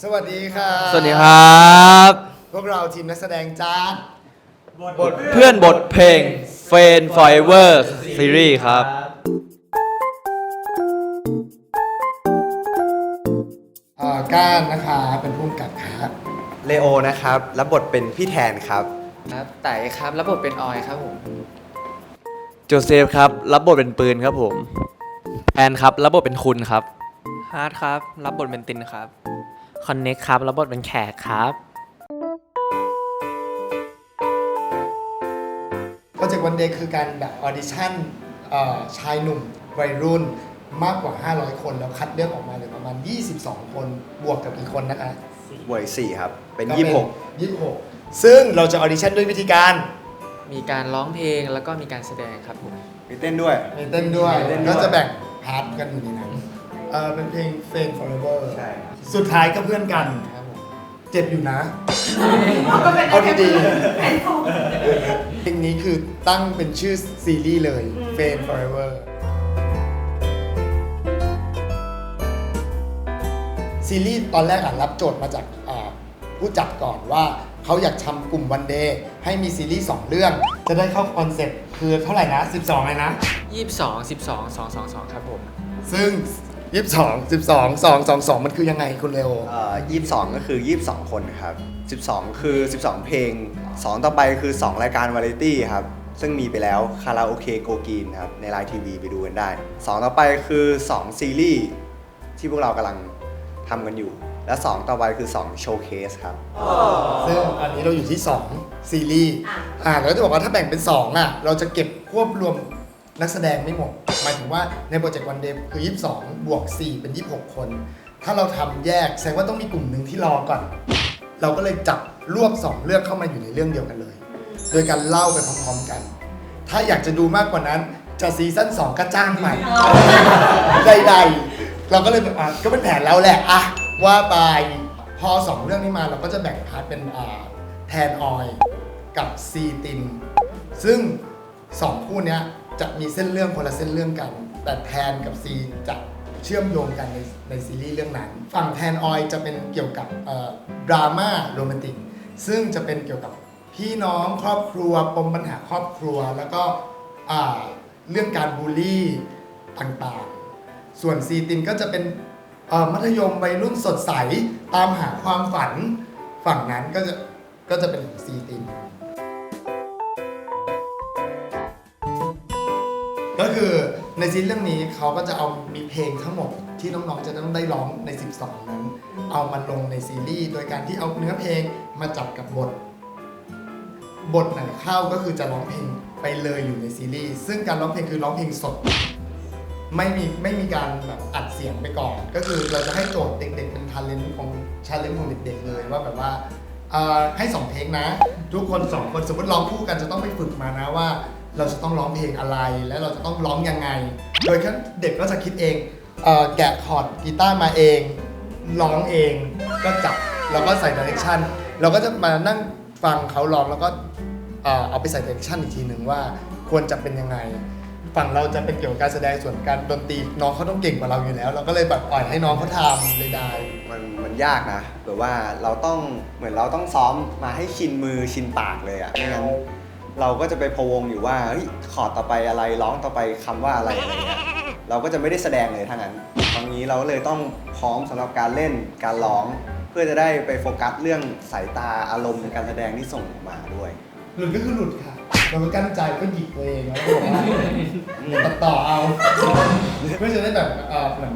สวัสดีค่ะสวัสดีครับ พวกเราทีมนักแสดงจากเพื่อนบทเพลงเฟนไฟเวอร์ซีรีส์ครับ เอ่อก้านนะคะเป็นผู้กำกับครับเลโอนะครับ รับบทเป็นพี่แทนครับ ครับไต่ครับรับบทเป็นออยครับผมโจเซฟครับ รับบทเป็นปืนครับผมแอนครับ รับบทเป็นคุณครับ ฮาร์ดครับ รับบทเป็นตินครับ คอนเน็กครับรับบทเป็นแขกครับ โปรเจกต์วันเดย์คือการแบบออดิชั่นเอ่อชายหนุ่มวัยรุ่นมากกว่า 500 คน แล้วคัดเลือกออกมาเหลยประมาณ 22 คนบวกกับกี่คนนะคะบวยสี่ครับ เป็น ก็ยี่สิบหก26 ซึ่งเราจะออดิชั่นด้วยวิธีการมีการร้องเพลงแล้วก็มีการแสดงครับผม มีเต้นด้วย มีเต้นด้วย มีเต้นด้วย ก็จะแบ่งพาร์ทกันอยู่ในนั้น เออเป็นเพลง Fame Forever ใช่สุดท้ายก็เพื่อนกัน ครับผมเจ็บอยู่นะเอาดีๆเพลงนี้คือตั้งเป็นชื่อซีรีส์เลย Fame Forever ซีรีส์ตอนแรกอะรับโจทย์มาจากอ่าผู้จัดก่อนว่าเขาอยากทำกลุ่มวันเดย์ให้มีซีรีส์ 2 เรื่อง จะได้เข้าคอนเซ็ปต์คือเท่าไหร่นะ 12เลยนะ22 12 2 2 2ครับผม ซึ่ง 22 12 2 2 2มันคือยังไงคุณเลโอเอ่อยี่สิบสองก็คือยี่สิบสองคนครับสิบสองคือสิบสองเพลงสองต่อไปคือสองรายการวาไรตี้ครับซึ่งมีไปแล้วคาราโอเกะโกกีนครับในไลน์ทีวีไปดูกันได้สองต่อไปคือสองซีรีส์ที่พวกเรากำลังทำกันอยู่ และสองต่อไปคือสองโชว์เคสครับซึ่งอันนี้เราอยู่ที่2ซีรีส์อ่าเราจะบอกว่าถ้าแบ่งเป็น2อะเราจะเก็บควบรวมนักแสดงไม่หมด หมายถึงว่าในโปรเจกต์วันเดย์คือ 22 บวก 4 เป็น 26 คน ถ้าเราทำแยกแสดงว่าต้องมีกลุ่มหนึ่งที่รอก่อน เราก็เลยจับรวบ 2 เรื่องเข้ามาอยู่ในเรื่องเดียวกันเลย โดยการเล่าไปพร้อมๆกัน ถ้าอยากจะดูมากกว่านั้นจะซีซั่น2ก็จ้างใหม่ ใดๆ เราก็เลยแบบอะก็เป็นแผนเราแหละอะว่าไปพอสองเรื่องนี้มาเราก็จะแบ่งพาร์ทเป็นอ่าแทนออยกับซีติน ซึ่งสองคู่เนี้ย จะมีเส้นเรื่องคนละเส้นเรื่องกัน แต่แทนกับซีจะเชื่อมโยงกันในในซีรีส์เรื่องนั้น ฝั่งแทนออยจะเป็นเกี่ยวกับดราม่าโรแมนติกซึ่งจะเป็นเกี่ยวกับพี่น้องครอบครัวปมปัญหาครอบครัว แล้วก็เรื่องการบูลลี่ต่างๆ ส่วนซีตินก็จะเป็นมัธยมวัยรุ่นสดใสตามหาความฝัน ฝั่งนั้นก็จะก็จะเป็นของซีติน ก็คือในซีรีส์เรื่องนี้เขาก็จะเอามีเพลงทั้งหมดที่น้องๆจะต้องได้ร้องใน 12 นั้น เอามาลงในซีรีส์โดยการที่เอาเนื้อเพลงมาจับกับบท บทไหนเข้าก็คือจะร้องเพลงไปเลยอยู่ในซีรีส์ซึ่งการร้องเพลงคือร้องเพลงสด ไม่มีไม่มีการแบบอัดเสียงไปก่อน ก็คือเราจะให้โจทย์เด็ก ๆ เป็นทาเลนต์ของชาเลนจ์ของเด็กๆเลยว่าแบบว่าเอ่อให้สองเพลงนะ ทุกคนสองคนสมมติร้องคู่กันจะต้องไปฝึกมานะว่า เราจะต้องร้องเพลงอะไร และเราจะต้องร้องยังไง โดยเด็กก็จะคิดเองเอ่อแกะคอร์ดกีตาร์มาเองร้องเองก็จับแล้วก็ใส่ดิเรกชันเราก็จะมานั่งฟังเขาร้องแล้วก็เอ่อเอาไปใส่ดิเรกชันอีกทีหนึ่งว่าควรจะเป็นยังไง ฝั่งเราจะเป็นเกี่ยวกับการแสดงส่วนการดนตรีน้องเขาต้องเก่งกว่าเราอยู่แล้ว เราก็เลยแบบปล่อยให้น้องเขาทำใดมันมันยากนะแบบว่าเราต้องเหมือนเราต้องซ้อมมาให้ชินมือชินปากเลยอะไม่งั้น เราก็จะไปพะวงอยู่ว่าเฮ้ยคอร์ดต่อไปอะไรร้องต่อไปคำว่าอะไรอะไรเงี้ยเราก็จะไม่ได้แสดงเลยทั้งนั้นตอนนี้เราก็เลยต้องพร้อมสำหรับการเล่นการร้อง เพื่อจะได้ไปโฟกัสเรื่องสายตาอารมณ์การแสดงที่ส่งออกมาด้วยๆหลุดก็คือหลุดค่ะเราก็กั้นใจก็หยิกตัวเองแล้วก็บอกว่าตัดต่อเอาเพื่อจะได้แบบเอ่อเหมือน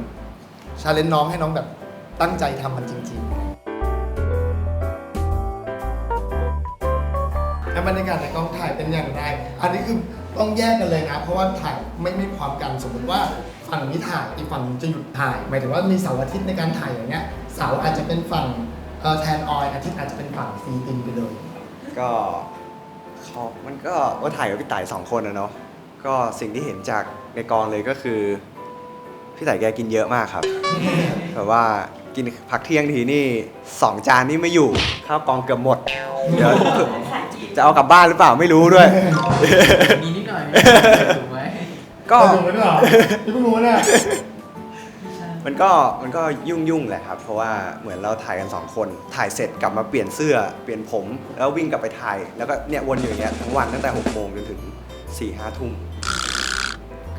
ชาเลนจ์น้องให้น้องแบบตั้งใจทำมันจริง ๆ แล้วบรรยากาศในกองถ่ายเป็นอย่างไร อันนี้คือต้องแยกกันเลยนะ เพราะว่าถ่ายไม่ไม่พร้อมกันสมมติว่าฝั่งนี้ถ่ายอีกฝั่งนึงจะหยุดถ่ายหมายถึงว่ามีเสาร์อาทิตย์ในการถ่ายอย่างเงี้ยเสาร์อาจจะเป็นฝั่งเอ่อแทนออยอาทิตย์อาจจะเป็นฝั่งซีตินไปเลย ก็เขามันก็ว่าถ่ายกับพี่ต่ายสองคนนะเนาะก็สิ่งที่เห็นจากในกองเลยก็คือพี่ต่ายแกกินเยอะมากครับ แบบว่ากินพักเที่ยงทีนี่สองจานนี่ไม่อยู่ข้าวกองเกือบหมดเดี๋ยว จะเอากลับบ้านหรือเปล่าไม่รู้ด้วย มีนิดหน่อยถูกไหมก็ถูกไหมเหรอพี่เพิ่งรู้เนี่ยมันก็มันก็ยุ่งยุ่งๆแหละครับ เพราะว่าเหมือนเราถ่ายกันสองคน ถ่ายเสร็จกลับมาเปลี่ยนเสื้อเปลี่ยนผม แล้ววิ่งกลับไปถ่าย แล้วก็เนี่ยวนอยู่อย่างเงี้ยทั้งวันตั้งแต่6โมงจนถึง4ี่ห้าทุ่ม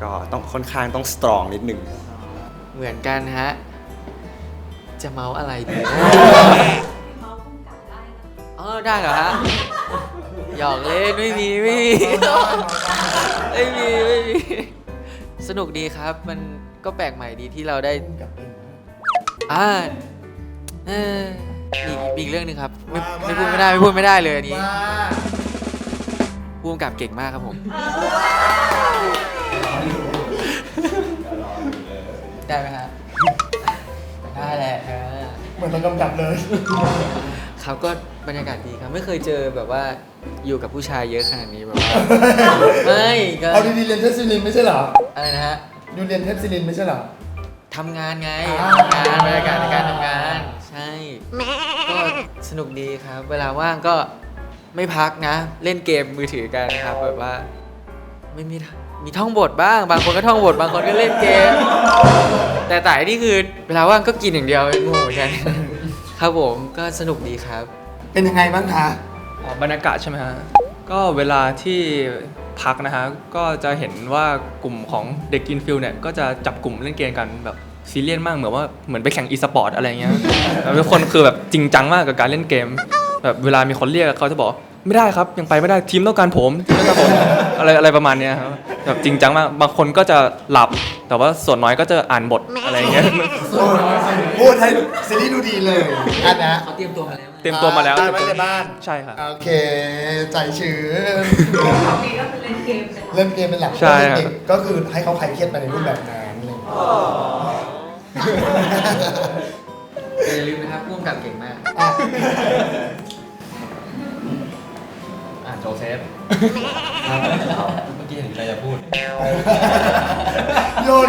ก็ต้องค่อนข้างต้องสตรองนิดนึง เหมือนกันฮะ จะเมาอะไรดีอ๋อได้เหรอฮะ หยอกเล่นไม่มีไม่มีไม่มีไม่มีสนุกดีครับ มันก็แปลกใหม่ดีที่เราได้อ่าเออมีมีอีกเรื่องหนึ่งครับไม่ไม่พูดไม่ได้ไม่พูดไม่ได้เลยอันนี้ว่าพูดกับเก่งมากครับผม ได้ไหมครับได้แหละเออเหมือนเรากำกับเลย ครับก็ บรรยากาศดีครับ ไม่เคยเจอแบบว่าอยู่กับผู้ชายเยอะขนาดนี้แบบว่า ไม่ก็เอาดีๆเรียนเทพศิรินทร์ไม่ใช่เหรออะไรนะฮะดูเรียนเทพศิรินทร์ไม่ใช่เหรอ ทำงานไงอ่า ทำงานบรรยากาศในการทำงาน ใช่ก็สนุกดีครับ เวลาว่างก็ไม่พักนะ เล่นเกมมือถือกันครับ แบบว่า ไม่มีมีท่องบทบ้าง บางคนก็ท่องบทบางคนก็เล่นเกม แต่แต่นี่คือเวลาว่างก็กินอย่างเดียวงงเหมือนกัน ครับผมก็สนุกดีครับ เป็นยังไงบ้างคะ อ๋อบรรยากาศใช่ไหมฮะ ก็เวลาที่พักนะฮะ ก็จะเห็นว่ากลุ่มของเด็กกินฟิลเนี่ย ก็จะจับกลุ่มเล่นเกมกันแบบซีเรียสมากเหมือนว่าเหมือนไปแข่งอีสปอร์ตอะไรเงี้ยแล้วทุกคนคือแบบจริงจังมากกับการเล่นเกม แบบเวลามีคนเรียกเขาจะบอกไม่ได้ครับยังไปไม่ได้ทีมต้องการผมทีมต้องการผมอะไรอะไรประมาณเนี้ยครับแบบจริงจังมากบางคนก็จะหลับ แต่ว่าส่วนน้อยก็จะอ่านบทอะไรเงี้ย พูดให้ซีรีส์ดูดีเลยอันนะ เขาเตรียมตัวมาแล้ว เตรียมตัวมาแล้วได้ไว้ในบ้านใช่ครับ โอเค ใจชื้นของดีก็คือเล่นเกมเป็นหลักเล่นเกมเป็นหลักใช่ครับ เด็กก็คือให้เขาคลายเครียดไปในรูปแบบนั้นเลยแต่อย่าลืมนะครับร่วมกับเก่งมาก อะอ่าโจเซฟเมื่อกี้เห็นใครจะพูด โยน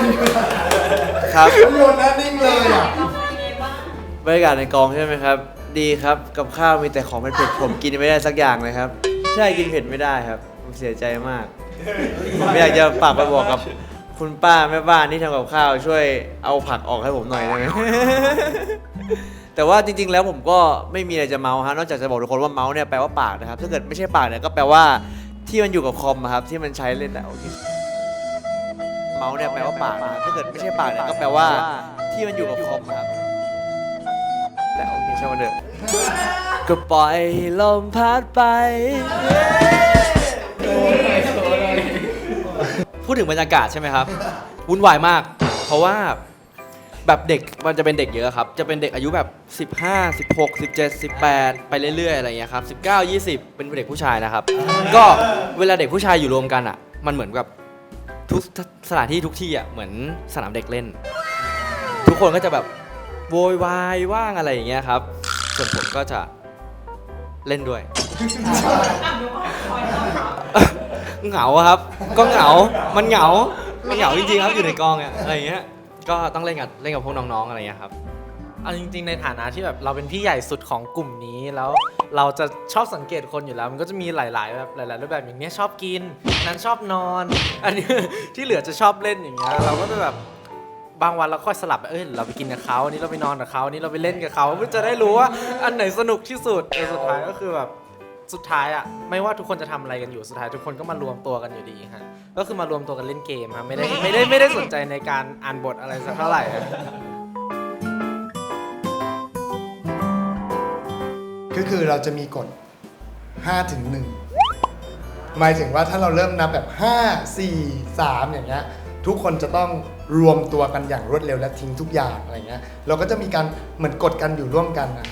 ครับ โยนนะนิ่งเลยอะต้องเป็นยังไงบ้างบรรยากาศในกองใช่ไหมครับ ดีครับ กับข้าวมีแต่ของเผ็ดๆผมกินไม่ได้สักอย่างเลยครับ ใช่กินเผ็ดไม่ได้ครับผมเสียใจมาก ผมอยากจะฝากไปบอกกับคุณป้าแม่บ้านที่ทำกับข้าวช่วยเอาผักออกให้ผมหน่อยได้ไหม แต่ว่าจริงๆ แล้วผมก็ไม่มีอะไรจะเมาฮะนอกจากจะบอกทุกคนว่าเมาส์เนี่ยแปลว่าปากนะครับ ถ้าเกิดไม่ใช่ปากเนี่ยก็แปลว่าที่มันอยู่กับคอมอะครับที่มันใช้เล่นได้โอเคเมาส์เนี่ยแปลว่าปากนะครับถ้าเกิดไม่ใช่ปากเนี่ยก็แปลว่าที่มันอยู่กับคอมอะครับ แต่โอเคช่างมันเถอะก็ปล่อยให้ลมพัดไป พูดถึงบรรยากาศใช่ไหมครับวุ่นวายมาก เพราะว่าแบบเด็กมันจะเป็นเด็กเยอะครับ จะเป็นเด็กอายุแบบ 15 16 17 18 ไปเรื่อยๆอะไรเงี้ยครับ19 20 เป็นเด็กผู้ชายนะครับ ก็เวลาเด็กผู้ชายอยู่รวมกันอะ มันเหมือนกับทุกสถานที่ทุกที่อะเหมือนสนามเด็กเล่น ทุกคนก็จะแบบ โวยวายว่างอะไรอย่างเงี้ยครับ ส่วนผมก็จะเล่นด้วย เหงาครับ ก็เหงา มันเหงา มันเหงาจริงๆครับอยู่ในกองอะอะไรอย่างเงี้ย ก็ต้องเล่นกับเล่นกับพวกน้องๆอะไรอย่างเงี้ยครับ เอาจริง ๆ ในฐานะที่แบบเราเป็นพี่ใหญ่สุดของกลุ่มนี้แล้วเราจะชอบสังเกตคนอยู่แล้ว มันก็จะมีหลาย ๆ แบบหลายๆรูปแบบอย่างเนี้ยชอบกินนนั้นชอบนอน อันนี้ที่เหลือจะชอบเล่นอย่างเงี้ยเราก็จะแบบ บางวันเราค่อยสลับเอ้ยเราไปกินกับเขาอันนี้เราไปนอนกับเขาอันนี้เราไปเล่นกับเขาเพื่อจะได้รู้ว่าอันไหนสนุกที่สุดแต่สุดท้ายก็คือแบบสุดท้ายอะไม่ว่าทุกคนจะทำอะไรกันอยู่สุดท้ายทุกคนก็มารวมตัวกันอยู่ดีฮะก็คือมารวมตัวกันเล่นเกมครับไม่ได้ไม่ได้ไม่ได้สนใจในการอ่านบทอะไรสักเท่าไหร่อะก็คือเราจะมีกฎ5ถึง1หมายถึงว่าถ้าเราเริ่มนับแบบ 5 4 3 อย่างเงี้ยทุกคนจะต้อง รวมตัวกันอย่างรวดเร็วและทิ้งทุกอย่างอะไรเงี้ยเราก็จะมีการเหมือนกดกันอยู่ร่วมกันนะ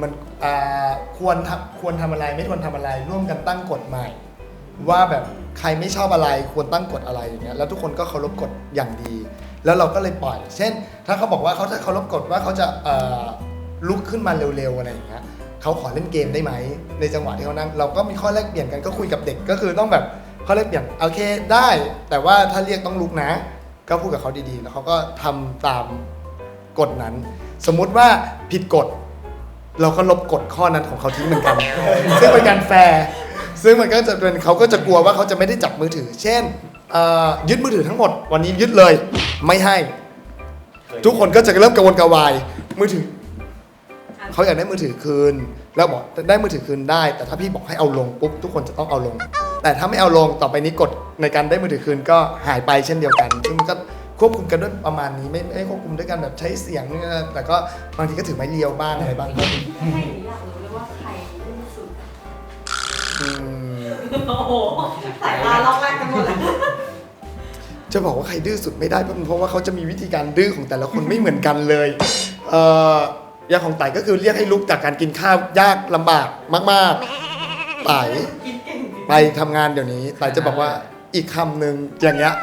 มันอ่าควรทำควรทำอะไรไม่ควรทำอะไร ร่วมกันตั้งกฎใหม่ ว่าแบบใครไม่ชอบอะไรควรตั้งกฎอะไรอย่างเงี้ยแล้วทุกคนก็เคารพกฎอย่างดี แล้วเราก็เลยปล่อย เช่น ถ้าเขาบอกว่าเขาจะเคารพกฎว่าเขาจะเอ่อลุกขึ้นมาเร็วๆอะไรอย่างเงี้ยเขาขอเล่นเกมได้ไหมในจังหวะที่เขานั่งเราก็มีข้อแลกเปลี่ยนกันก็คุยกับเด็กก็คือต้องแบบข้อแลกเปลี่ยนโอเคได้ แต่ว่าถ้าเรียกต้องลุกนะ ก็พูดกับเขาดีๆ แล้วเขาก็ทำตามกฎนั้น สมมุติว่าผิดกฎ เราก็ลบกฎข้อนั้นของเขาทิ้งเหมือนกัน ซึ่งเป็นการแฟร์ซึ่งมันก็จะเป็นเขาก็จะกลัวว่าเขาจะไม่ได้จับมือถือ เช่นเอ่อยึดมือถือทั้งหมด วันนี้ยึดเลยไม่ให้ ทุกคนก็จะเริ่มกังวลกระวายมือถือ เขาอยากได้มือถือคืน แล้วบอกได้มือถือคืนได้ แต่ถ้าพี่บอกให้เอาลงปุ๊บทุกคนจะต้องเอาลง แต่ถ้าไม่เอาลงต่อไปนี้กฎในการได้มือถือคืนก็หายไปเช่นเดียวกันซึ่งมัน ก็ควบคุมกันด้วยประมาณนี้ไม่ไม่ได้ควบคุมด้วยกันแบบใช้เสียงนี่นะแต่ก็บางทีก็ถือไม้เรียวบ้างอะไรบ้างก็ให้อยากรู้เลยว่าใครดื้อสุด อืมโอ้โหสายตาล็อกแรกกันหมดเลยจะบอกว่าใครดื้อสุดไม่ได้เพราะเพราะว่าเขาจะมีวิธีการดื้อของแต่ละคนไม่เหมือนกันเลยเอ่ออย่างของไต่ก็คือเรียกให้ลุกจากการกินข้าวยากลำบากมาก ๆ ไต่กินเก่งจริง ไปทำงานเดี๋ยวนี้ ไต่จะบอกว่าอีกคำหนึ่งอย่างเงี้ย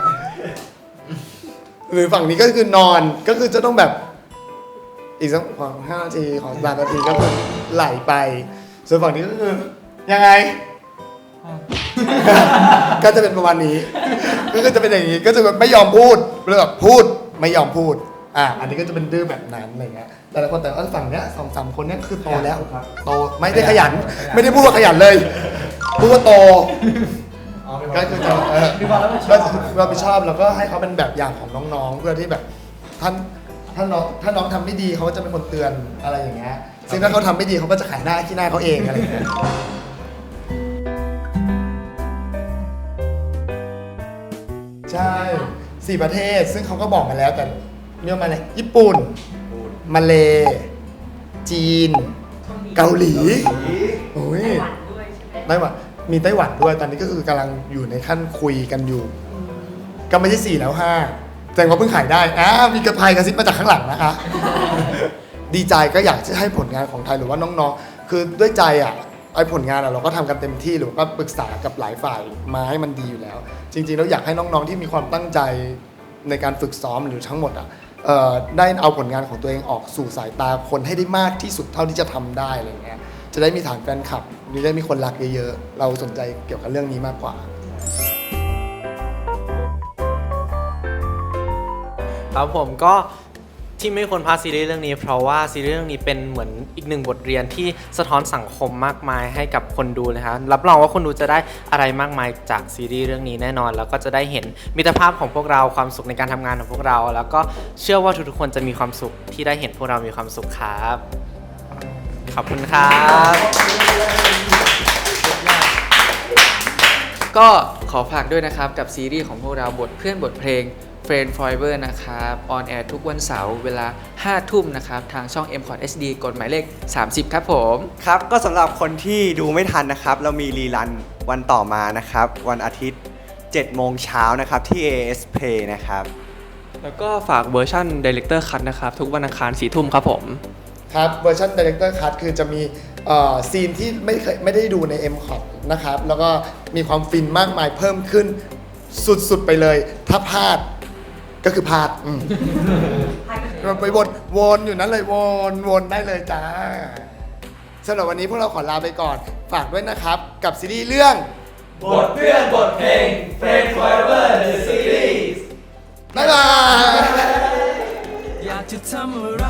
หรือฝั่งนี้ก็คือนอนก็คือจะต้องแบบ อีกสักขอห้านาทีขอสามนาทีก็คือไหลไป ส่วนฝั่งนี้ก็คือ ยังไง ก็จะเป็นประมาณนี้ ก็คือจะเป็นอย่างนี้ก็จะแบบไม่ยอมพูดหรือแบบพูดไม่ยอมพูดอะอันนี้ก็จะเป็นดื้อแบบนั้นอะไรเงี้ยแต่ละคนแต่ละฝั่งเนี้ยสองสามคนเนี้ยคือโตแล้วโตไม่ได้ขยัน ไม่ได้พูดว่าขยันเลยพูดว่าโต ก็คือจะเออก็เราไปชอบแล้วก็ให้เขาเป็นแบบอย่างของน้องๆ เพื่อที่แบบท่านถ้าน้องถ้าน้องทำไม่ดีเขาก็จะเป็นคนเตือนอะไรอย่างเงี้ยซึ่งถ้าเขาทำไม่ดีเขาก็จะขายหน้าขี้หน้าเขาเองอะไรอย่างเงี้ย ใช่สี่ประเทศซึ่งเขาก็บอกมาแล้วแต่เรียกมาเลยญี่ปุ่น มาเล จีน เกาหลีโอ้ยหวานด้วยใช่ไหม ไต้หวัน มีไต้หวันด้วยตอนนี้ก็คือกำลังอยู่ในขั้นคุยกันอยู่ ก็ไม่ใช่สี่แล้วห้าแต่ว่าเพิ่งขายได้อ้ามีกระพายกระซิบมาจากข้างหลังนะคะ ดีใจก็อยากจะให้ผลงานของไทยหรือว่าน้องๆ คือด้วยใจอะไอ้ผลงานอะเราก็ทำกันเต็มที่หรือว่าปรึกษากับหลายฝ่ายมาให้มันดีอยู่แล้ว จริงๆแล้วอยากให้น้องๆที่มีความตั้งใจในการฝึกซ้อมหรือทั้งหมดอะได้เอาผลงานของตัวเองออกสู่สายตาคนให้ได้มากที่สุดเท่าที่จะทำได้อะไรเงี้ย จะได้มีฐานแฟนคลับจะได้มีคนรักเยอะๆ เราสนใจเกี่ยวกับเรื่องนี้มากกว่า ครับผมก็ที่ไม่ควรพลาดซีรีส์เรื่องนี้ เพราะว่าซีรีส์เรื่องนี้เป็นเหมือนอีกหนึ่งบทเรียนที่สะท้อนสังคมมากมายให้กับคนดูนะคะรับรองว่าคนดูจะได้อะไรมากมายจากซีรีส์เรื่องนี้แน่นอน แล้วก็จะได้เห็นมิตรภาพของพวกเราความสุขในการทำงานของพวกเรา แล้วก็เชื่อว่าทุกๆคนจะมีความสุขที่ได้เห็นพวกเรามีความสุขครับ ขอบคุณครับ ก็ขอฝากด้วยนะครับกับซีรีส์ของพวกเราบทเพื่อนบทเพลง Friend Forever นะครับออนแอร์ทุกวันเสาร์เวลา 5 ทุ่มนะครับ ทางช่อง m c o t HD กฎหมายเลข 30 ครับผม ครับ ก็สำหรับคนที่ดูไม่ทันนะครับ เรามีรีรันวันต่อมานะครับ วันอาทิตย์ 7 โมงเช้านะครับ ที่ AS Play นะครับ แล้วก็ฝากเวอร์ชัน Director Cut นะครับ ทุกวันอังคารสี่ทุ่มครับผม ครับเวอร์ชัน Director Cut คือจะมีเอ่อซีนที่ไม่เคยไม่ได้ดูใน m c o t นะครับแล้วก็มีความฟินมากมายเพิ่มขึ้นสุดๆไปเลย ถ้าพลาดก็คือพลาดอืมไปวนวนอยู่นั้นเลยวนวนได้เลยจ้าสำหรับวันนี้พวกเราขอลาไปก่อน ฝากด้วยนะครับ กับซีรีส์เรื่อง บทเพื่อนบทเพลง Friend Forever The Series บ๊ายบายอยากจะทำอะไร